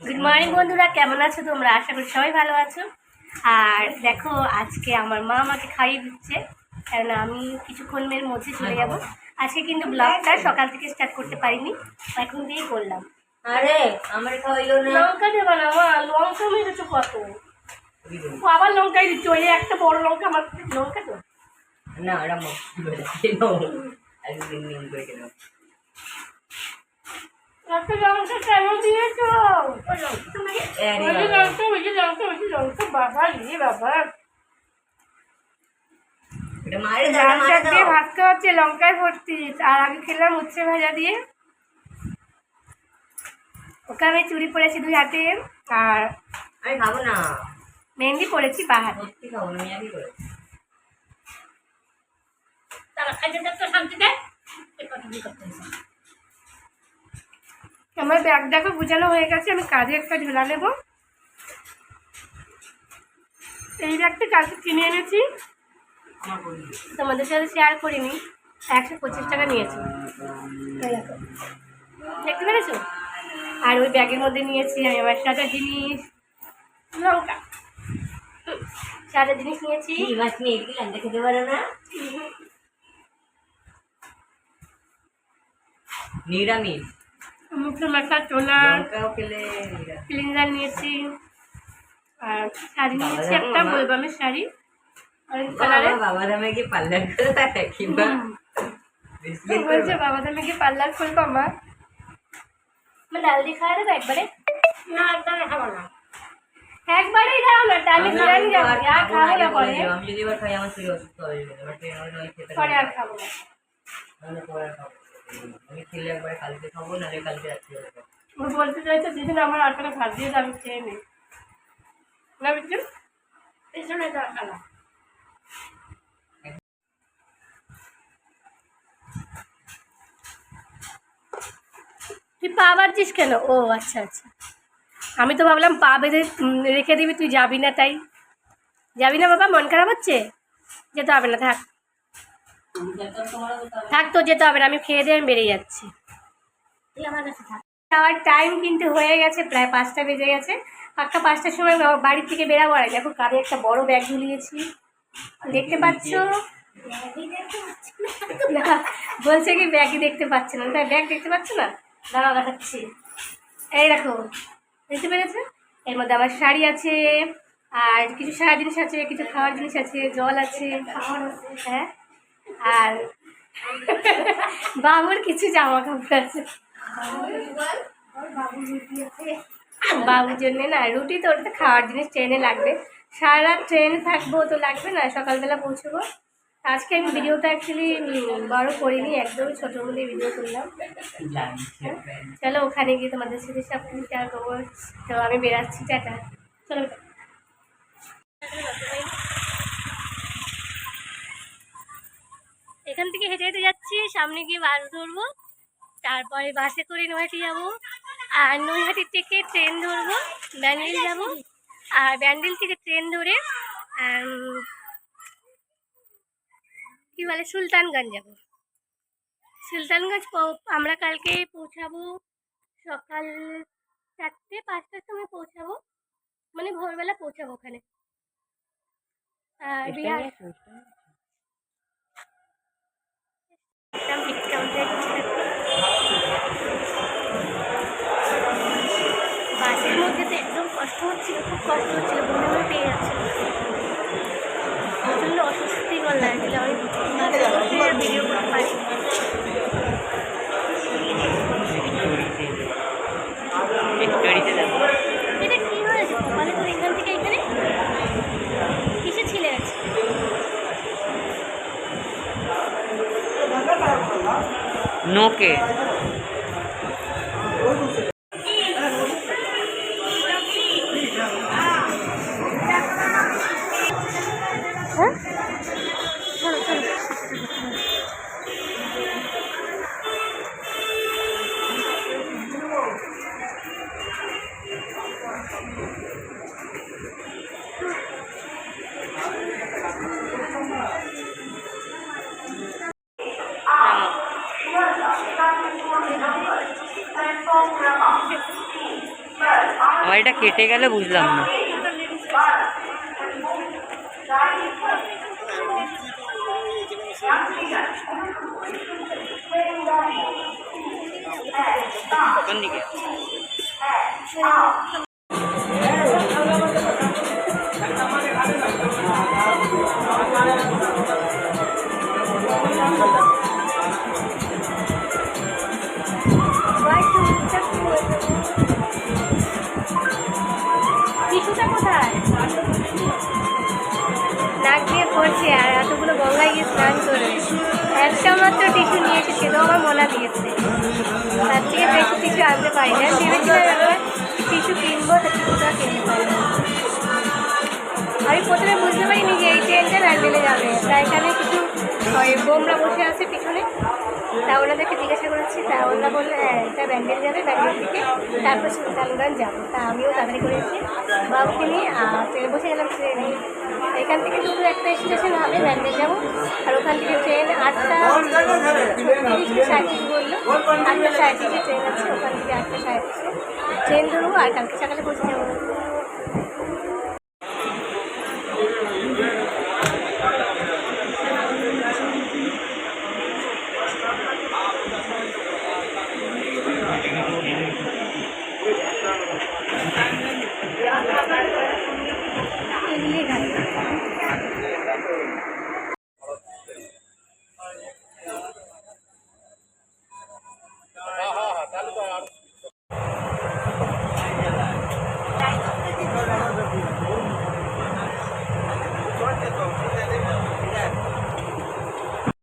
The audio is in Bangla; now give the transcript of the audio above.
গুড মর্নিং বন্ধুরা। কেমন আছো তোমরা? আশা করি সবাই ভালো আছো। আর দেখো আজকে আমার মা আমাকে খাইয়ে দিচ্ছে। কারণ আমি কিছুক্ষণের মধ্যে চলে যাব। আজকে কিন্তু ব্লগটা সকাল থেকে স্টার্ট করতে পারিনি। এখন দিয়েই করলাম। আরে আমার খাওয়াইলো না। লঙ্কা দেবো না মা। লঙ্কা মেরেছো কত? ও আবার লঙ্কাই দিচ্ছ। ওই একটা বড় লঙ্কা আমার লঙ্কা তো। না ওরা কেমন দিয়েছ? ওই যে। ওই যে বাবা রে বাবা। দিয়ে ভাত খাওয়াচ্ছে লঙ্কায় ভর্তি। আর আগে খেলাম উচ্ছে ভাজা দিয়ে। ওকে আমি চুড়ি পরেছি দুই হাতে আর আমি খাব না। মেহেন্দি পড়েছি বা হাতে খাব না আমি আগে করে আমার ব্যাগ দেখো গুছানো হয়ে গেছে আমি কাজে একটা ঝোলা নেব। এই ব্যাগটা কালকে কিনে এনেছি। তোমাদের সাথে শেয়ার করিনি একশো পঁচিশ টাকা নিয়েছি। দেখতে পেরেছ? আর ওই ব্যাগের মধ্যে নিয়েছি আমি আমার সাদা জিনিস লঙ্কা। সাদা জিনিস নিয়েছি। মাছ নিয়ে আনতে খেতে পারো না? নিরামিষ। মুখে খেলে নিরামিষ ক্লিনজার নিয়েছি। আর শাড়ি নিয়েছি একটা। বলবামের শাড়ি। বাবা বাবা দামে পার্লার বলছে বাবা তুমি কি পার্লার খুলবো আমার? আমার ডাল দিয়ে খাওয়া দেবে একবারে? না একদম খাব না। একবারেই দাও না টাইমে বিরিয়ানি যাব আর খাব না পরে। আমি যদি এবার খাই আমার শরীর অসুস্থ হয়ে যাবে। পরে আর খাব না। পরে আর খাব না। আমি খেলে একবারে কালকে খাব, নাহলে কালকে রাত্রে খাব। ও বলতে চাইছে যেদিন আমার আটটা ভাত দিয়ে আমি খেয়ে নিই। না বুঝছ পেছনে তো আলা তুই পা বাঁধছিস কেন? ও আচ্ছা আচ্ছা। আমি তো ভাবলাম পা বেঁধে রেখে দিবি, তুই যাবি না তাই। যাবি না বাবা? মন খারাপ হচ্ছে? যেতে হবে না, থাক। থাক তো যেতে হবে না আমি খেয়ে দিয়ে আমি বেরিয়ে যাচ্ছি। যাওয়ার টাইম কিন্তু হয়ে গেছে প্রায় পাঁচটা বেজে গেছে। পাক্কা পাঁচটার সময় বাড়ি থেকে বেরাবো আর দেখো কাঁধে একটা বড় ব্যাগ ঝুলিয়েছি। দেখতে পাচ্ছ? বলছে কি ব্যাগই দেখতে পাচ্ছে না। তাই ব্যাগ দেখতে পাচ্ছ না? দাঁড়া দেখাচ্ছি। এই দেখো দেখতে পেরেছ? এর মধ্যে আবার শাড়ি আছে আর কিছু সারা জিনিস আছে কিছু খাওয়ার জিনিস আছে জল আছে। হ্যাঁ? আর বাবুর কিছু জামা কাপড় আছে। বাবুর জন্য না, রুটি তো ওটা খাওয়ার জিনিস ট্রেনে লাগবে। সারা ট্রেনে থাকব তো লাগবে না, সকালবেলা পৌঁছবো। আজকে আমি ভিডিওটা অ্যাকচুয়ালি বড় করিনি একদম ছোটো মধ্যে ভিডিও করলাম চলো ওখানে গিয়ে তোমাদের সাথে সব কিছু করব। তো আমি বেরাচ্ছি, টাটা। চলো। এখান থেকে হেঁটে হেঁটে যাচ্ছি সামনে গিয়ে বাস ধরবো তারপরে বাসে করে নৈহাটি যাব। আর নৈহাটি থেকে ট্রেন ধরবো ব্যান্ডেল যাব। আর ব্যান্ডেল থেকে ট্রেন ধরে কি বলে সুলতানগঞ্জ যাব। সুলতানগঞ্জ আমরা কালকে পৌঁছাবো সকাল চারটে পাঁচটার সময় পৌঁছাবো। মানে ভোরবেলা পৌঁছাবো ওখানে। আর বিহার অস্বস্তিকর লাগছিল আমি ভিডিও করতে পারি। এটা কি হয়েছে? কপালে তোর এখান থেকে এখানে। কিসে ছিলে আছে নোকে গাড়িটা কেটে গেলে বুঝলাম না। কোন দিকে। পড়ছে আর এতগুলো গঙ্গায় গিয়ে স্নান করে একটা মাত্র টিস্যু নিয়ে এসে সেটাও আমার মনা দিয়েছে। তার থেকে বেশি টিস্যু আনতে পারি না ভেবেছিলাম একবার টিস্যু কিনবো, তা কিনতে পারি। আমি প্রথমে বুঝতে পারিনি যে এই ট্রেনটা ব্যান্ডেলে যাবে। তাই এখানে কিছু ওই বোমরা বসে আছে পিছনে। তা ওনাদেরকে জিজ্ঞাসা করেছি, তা ওনারা বলল হ্যাঁ এটা ব্যান্ডেল যাবে, ব্যান্ডেল থেকে। তারপর সুলতানগঞ্জ যাব। তা আমিও তাড়াতাড়ি করে এসে বাবুকে নিয়ে ট্রেনে বসে গেলাম ট্রেনে। এখান থেকে শুধু একটা স্টেশন হবে, ব্যান্ডেল যাব। আর ওখান থেকে ট্রেন আটটা ছত্রিশ কি সাঁত্রিশ বলল। আটটা সাঁত্রিশে ট্রেন আছে, ওখান থেকে আটটা সাঁত্রিশে। ট্রেন ধরবো আর কালকে সকালে পৌঁছে যাব।